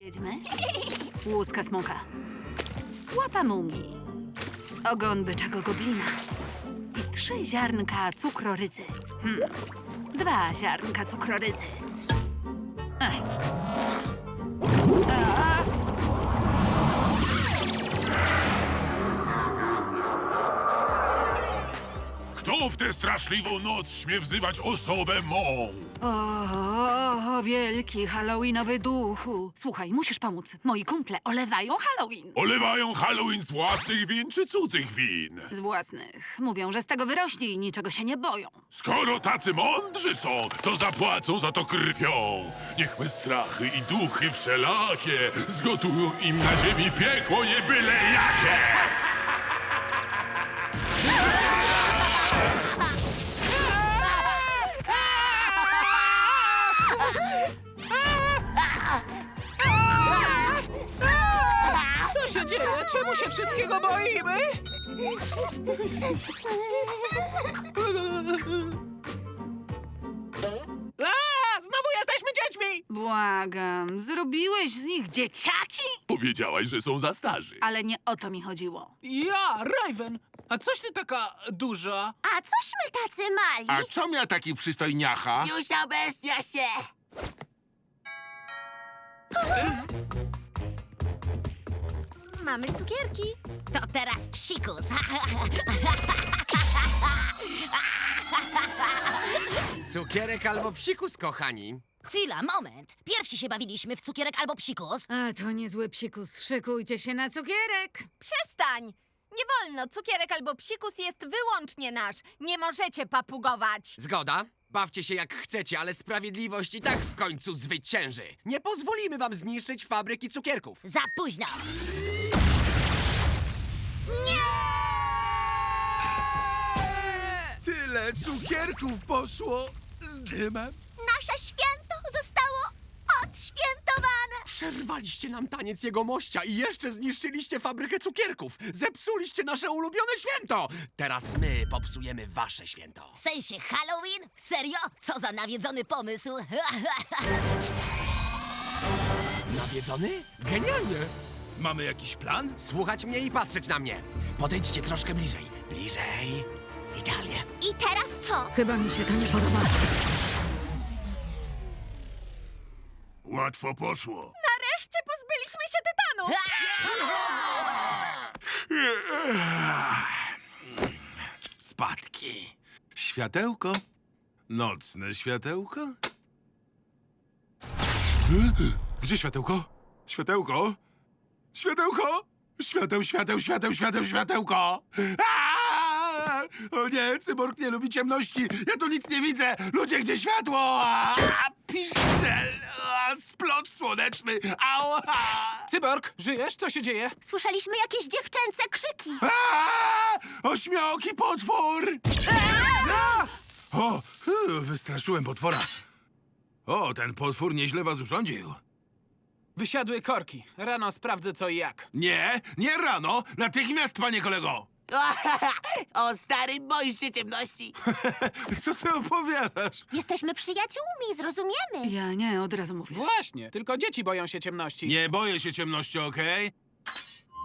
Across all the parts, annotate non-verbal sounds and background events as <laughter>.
Wiedźmy, <laughs> łuska smoka, łapa mumii, ogon byczego goblina i trzy ziarnka cukrorydzy. Hmm. Dwa ziarnka cukrorydzy. Ech. A. Kto w tę straszliwą noc śmie wzywać osobę mą? O, wielki halloweenowy duchu. Słuchaj, musisz pomóc. Moi kumple olewają Halloween. Olewają Halloween z własnych win czy cudzych win? Z własnych. Mówią, że z tego wyrośli i niczego się nie boją. Skoro tacy mądrzy są, to zapłacą za to krwią. Niech me strachy i duchy wszelakie zgotują im na ziemi piekło nie byle jakie. <laughs> Czemu się wszystkiego boimy? A, znowu jesteśmy dziećmi! Błagam, zrobiłeś z nich dzieciaki? Powiedziałaś, że są za starzy. Ale nie o to mi chodziło. Ja, Raven, a coś ty taka duża? A cośmy tacy mali? A co miał taki przystojniacha? Siusia bestia się! Mamy cukierki. To teraz psikus. Cukierek albo psikus, kochani. Chwila, moment. Pierwsi się bawiliśmy w cukierek albo psikus. A to niezły psikus. Szykujcie się na cukierek. Przestań! Nie wolno, cukierek albo psikus jest wyłącznie nasz. Nie możecie papugować. Zgoda? Bawcie się jak chcecie, ale sprawiedliwość i tak w końcu zwycięży. Nie pozwolimy wam zniszczyć fabryki cukierków. Za późno. Tyle cukierków poszło z dymem. Nasze święto zostało odświętowane. Przerwaliście nam taniec jego mościa i jeszcze zniszczyliście fabrykę cukierków. Zepsuliście nasze ulubione święto. Teraz my popsujemy wasze święto. W sensie Halloween? Serio? Co za nawiedzony pomysł. <laughs> Nawiedzony? Genialnie! Mamy jakiś plan? Słuchać mnie i patrzeć na mnie. Podejdźcie troszkę bliżej. Bliżej. Idealnie. I teraz co? Chyba mi się to nie podoba. Łatwo poszło. Nareszcie pozbyliśmy się tytanu! Spadki. Światełko. Nocne światełko. Gdzie światełko? Światełko? Światełko? Świateł, świateł, świateł, świateł, światełko! Aaaa! O nie, cyborg nie lubi ciemności! Ja tu nic nie widzę! Ludzie, gdzie światło? Aaaa! Piszel! Aaaa! Splot słoneczny! Ała! Cyborg, żyjesz? Co się dzieje? Słyszeliśmy jakieś dziewczęce krzyki. Aaaa! Ośmioki potwór! O, hu, wystraszyłem potwora. O, ten potwór nieźle was urządził. Wysiadły korki. Rano sprawdzę co i jak. Nie, nie rano! Natychmiast, panie kolego! <laughs> O stary, boisz się ciemności. <laughs> Co ty opowiadasz? Jesteśmy przyjaciółmi, zrozumiemy. Ja nie, od razu mówię. Właśnie, tylko dzieci boją się ciemności. Nie boję się ciemności, okej?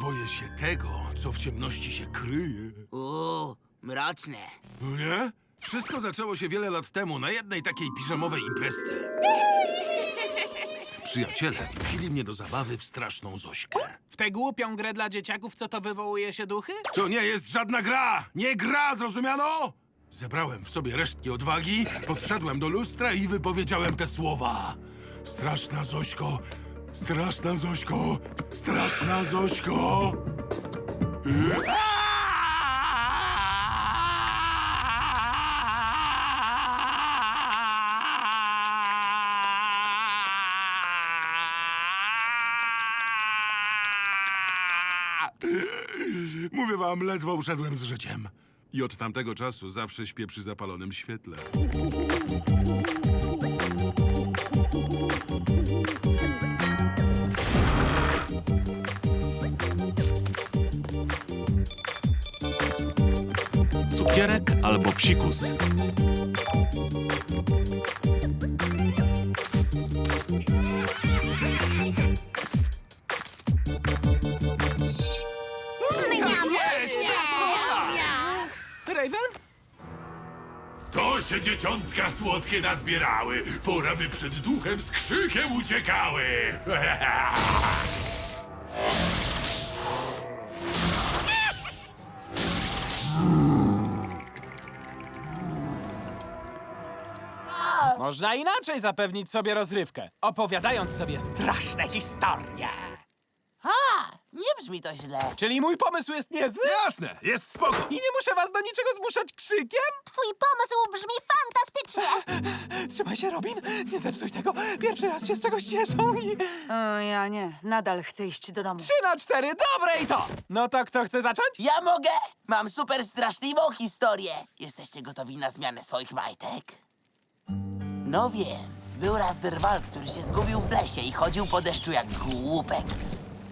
Boję się tego, co w ciemności się kryje. Uuu, mroczne. Nie? Wszystko zaczęło się wiele lat temu na jednej takiej piżamowej imprezce. <laughs> Przyjaciele zmusili mnie do zabawy w straszną Zośkę. W tę głupią grę dla dzieciaków, co to wywołuje się duchy? To nie jest żadna gra! Nie gra, zrozumiano? Zebrałem w sobie resztki odwagi, podszedłem do lustra i wypowiedziałem te słowa. Straszna Zośko, straszna Zośko, straszna Zośko. Mówię wam, ledwo uszedłem z życiem. I od tamtego czasu zawsze śpię przy zapalonym świetle. Cukierek albo psikus. Się dzieciątka słodkie nazbierały. Pora by przed duchem z krzykiem uciekały. Można inaczej zapewnić sobie rozrywkę, opowiadając sobie straszne historie. Brzmi to źle. Czyli mój pomysł jest niezły? Jasne, jest spoko. I nie muszę was do niczego zmuszać krzykiem? Twój pomysł brzmi fantastycznie! <laughs> Trzymaj się, Robin. Nie zepsuj tego. Pierwszy raz się z czegoś cieszą i... O, ja nie. Nadal chcę iść do domu. Trzy na cztery, dobre i to! No to kto chce zacząć? Ja mogę? Mam super straszliwą historię. Jesteście gotowi na zmianę swoich majtek? No więc, był raz drwal, który się zgubił w lesie i chodził po deszczu jak głupek.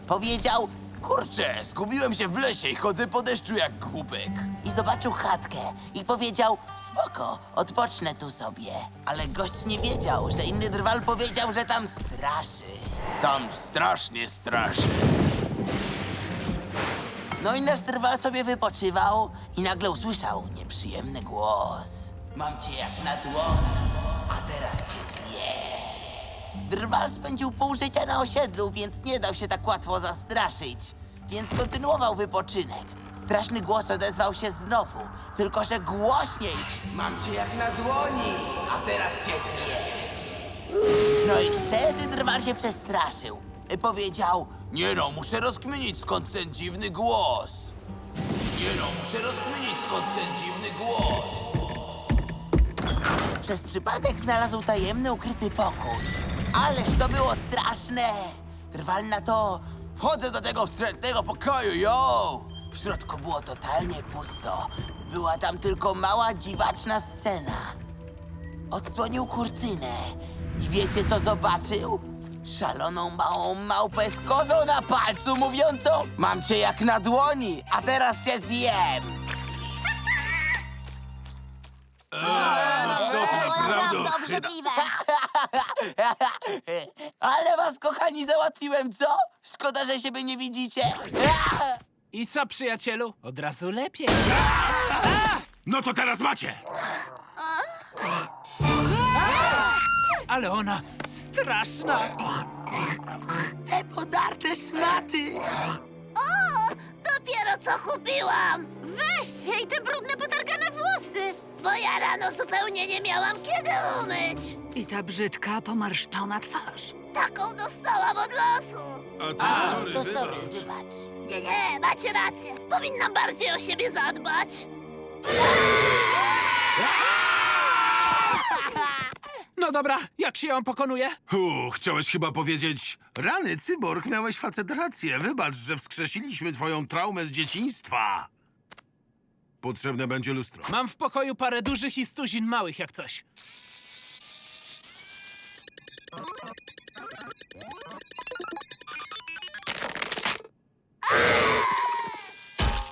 Powiedział, kurczę, zgubiłem się w lesie i chodzę po deszczu jak głupek. I zobaczył chatkę i powiedział, spoko, odpocznę tu sobie. Ale gość nie wiedział, że inny drwal powiedział, że tam straszy. Tam strasznie straszy. No i nasz drwal sobie wypoczywał i nagle usłyszał nieprzyjemny głos. Mam cię jak na dłoni, a teraz cię. Drwal spędził pół życia na osiedlu, więc nie dał się tak łatwo zastraszyć. Więc kontynuował wypoczynek. Straszny głos odezwał się znowu, tylko że głośniej. Mam cię jak na dłoni, a teraz cię zje. No i wtedy drwal się przestraszył. I powiedział, nie no, muszę rozkminić skąd ten dziwny głos. Nie no, muszę rozkminić skąd ten dziwny głos. Przez przypadek znalazł tajemny, ukryty pokój. Ależ to było straszne! Drwal na to, wchodzę do tego wstrętnego pokoju, yo! W środku było totalnie pusto. Była tam tylko mała, dziwaczna scena. Odsłonił kurtynę i wiecie co zobaczył? Szaloną małą małpę z kozą na palcu mówiącą Mam cię jak na dłoni, a teraz cię zjem! Ty naprawdę ochyda? obrzydliwe! <laughs> Ale was, kochani, załatwiłem, co? Szkoda, że siebie nie widzicie. I co, przyjacielu? Od razu lepiej. No to teraz macie. Ale ona straszna. Te podarte szmaty. Dopiero co kupiłam! Weźcie i te brudne, włosy! Bo ja rano zupełnie nie miałam kiedy umyć! I ta brzydka, pomarszczona twarz. Taką dostałam od losu! A to, To sorry, wybacz. Nie, nie, macie rację. Powinnam bardziej o siebie zadbać. No dobra, jak się ją pokonuje? U, chciałeś chyba powiedzieć... Rany, cyborg, miałeś facet rację. Wybacz, że wskrzesiliśmy twoją traumę z dzieciństwa. Potrzebne będzie lustro. Mam w pokoju parę dużych i stuzin małych, jak coś.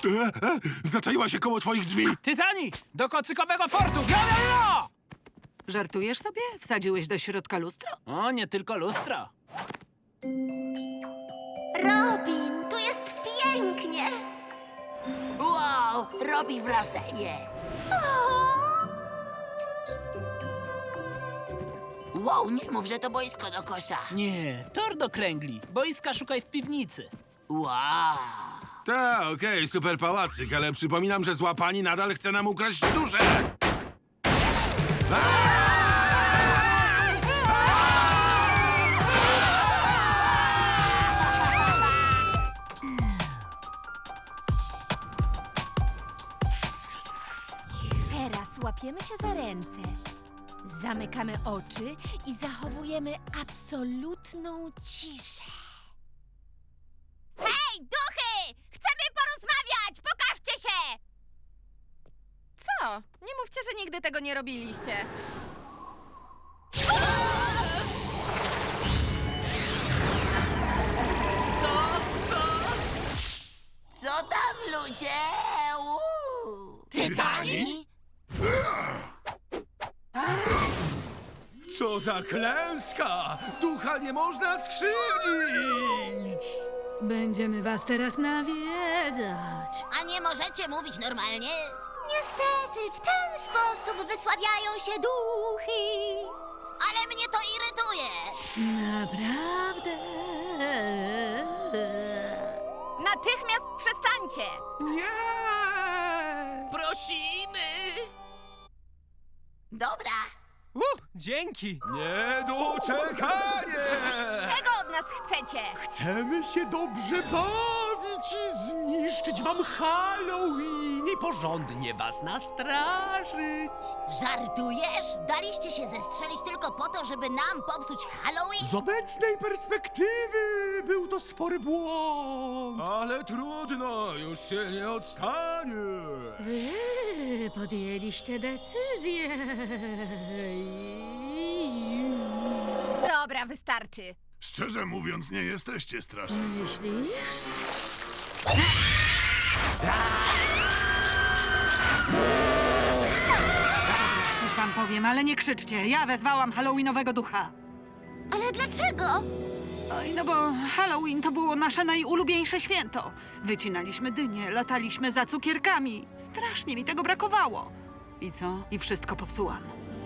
E, e, zaczaiła się koło twoich drzwi. Tytani, do kocykowego fortu! Jo, jo, jo! Żartujesz sobie? Wsadziłeś do środka lustro? O, nie tylko lustro. Robin, tu jest pięknie! Robi wrażenie. Wow, nie mów, że to boisko do kosza. Nie, tor do kręgli. Boiska szukaj w piwnicy. Wow. Tak, okej, super pałacyk, ale przypominam, że zła pani nadal chce nam ukraść duszę. Teraz łapiemy się za ręce. Zamykamy oczy i zachowujemy absolutną ciszę. Hej, duchy! Chcemy porozmawiać! Pokażcie się! Co? Nie mówcie, że nigdy tego nie robiliście. Co tam, ludzie? Uuu. Tytani? Co za klęska! Ducha nie można skrzywdzić! Będziemy was teraz nawiedzać. A nie możecie mówić normalnie? Nie Niestety, w ten sposób wysławiają się duchy. Ale mnie to irytuje. Naprawdę? Natychmiast przestańcie! Nie! Prosimy! Dobra. Uh, dzięki! Niedoczekanie! Czego od nas chcecie? Chcemy się dobrze bawić zniszczyć wam Halloween i porządnie was nastraszyć. Żartujesz? Daliście się zestrzelić tylko po to, żeby nam popsuć Halloween? Z obecnej perspektywy był to spory błąd. Ale trudno, już się nie odstanie. Wy podjęliście decyzję. Dobra, wystarczy. Szczerze mówiąc, nie jesteście straszni. Myślisz? Coś wam powiem, ale nie krzyczcie. Ja wezwałam Halloweenowego ducha. Ale dlaczego? Oj, no bo Halloween to było nasze najulubieńsze święto. Wycinaliśmy dynie, lataliśmy za cukierkami. Strasznie mi tego brakowało. I co? I wszystko popsułam.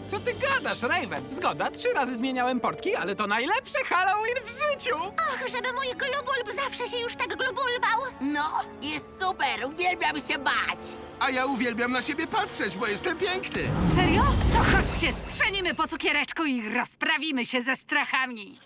Co ty gadasz, Raven? Zgoda, trzy razy zmieniałem portki, ale to najlepszy Halloween w życiu! Och, żeby mój glubulb zawsze się już tak glubulbał. No, jest super, uwielbiam się bać! A ja uwielbiam na siebie patrzeć, bo jestem piękny. Serio? To chodźcie, strzelimy po cukiereczku i rozprawimy się ze strachami.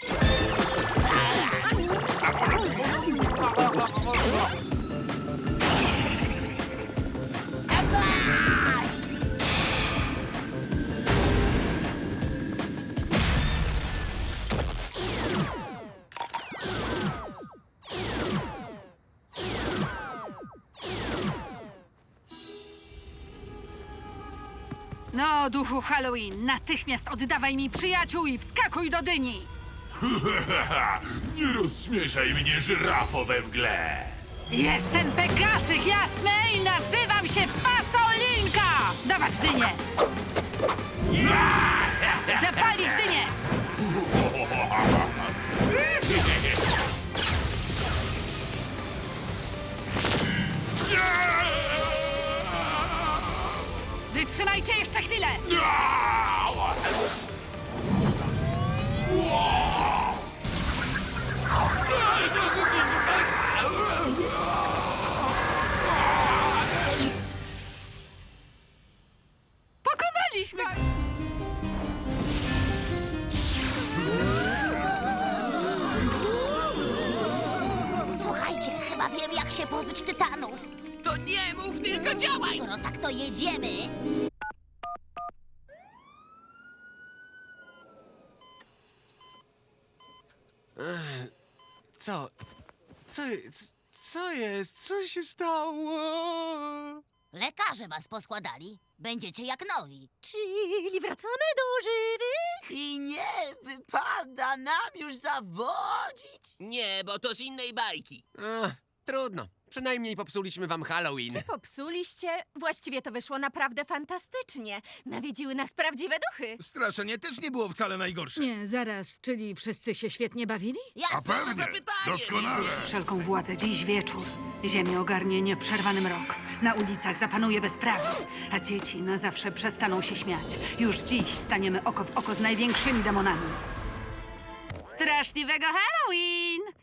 No, duchu Halloween, natychmiast oddawaj mi przyjaciół i wskakuj do dyni. <laughs> Nie rozśmieszaj mnie, żyrafo we mgle! Jestem Pegasyk, jasne? I nazywam się Fasolinka! Dawać dynię! <laughs> Zapalić dynię! Wytrzymajcie jeszcze chwilę! Pokonaliśmy! Słuchajcie, chyba wiem, jak się pozbyć tytanów. To nie mów, tylko działaj! Skoro tak, to jedziemy. Co? Co jest? Co jest? Co się stało? Lekarze was poskładali. Będziecie jak nowi. Czyli wracamy do żywych? I nie wypada nam już zawodzić! Nie, bo to z innej bajki. Ach, trudno. Przynajmniej popsuliśmy wam Halloween. Popsuliście? Właściwie to wyszło naprawdę fantastycznie. Nawiedziły nas prawdziwe duchy. Straszenie też nie było wcale najgorsze. Nie, zaraz, czyli wszyscy się świetnie bawili? Jasne. pewnie, doskonale. Wszelką władzę dziś wieczór. Ziemię ogarnie nieprzerwany mrok. Na ulicach zapanuje bezprawie, a dzieci na zawsze przestaną się śmiać. Już dziś staniemy oko w oko z największymi demonami. Straszliwego Halloween!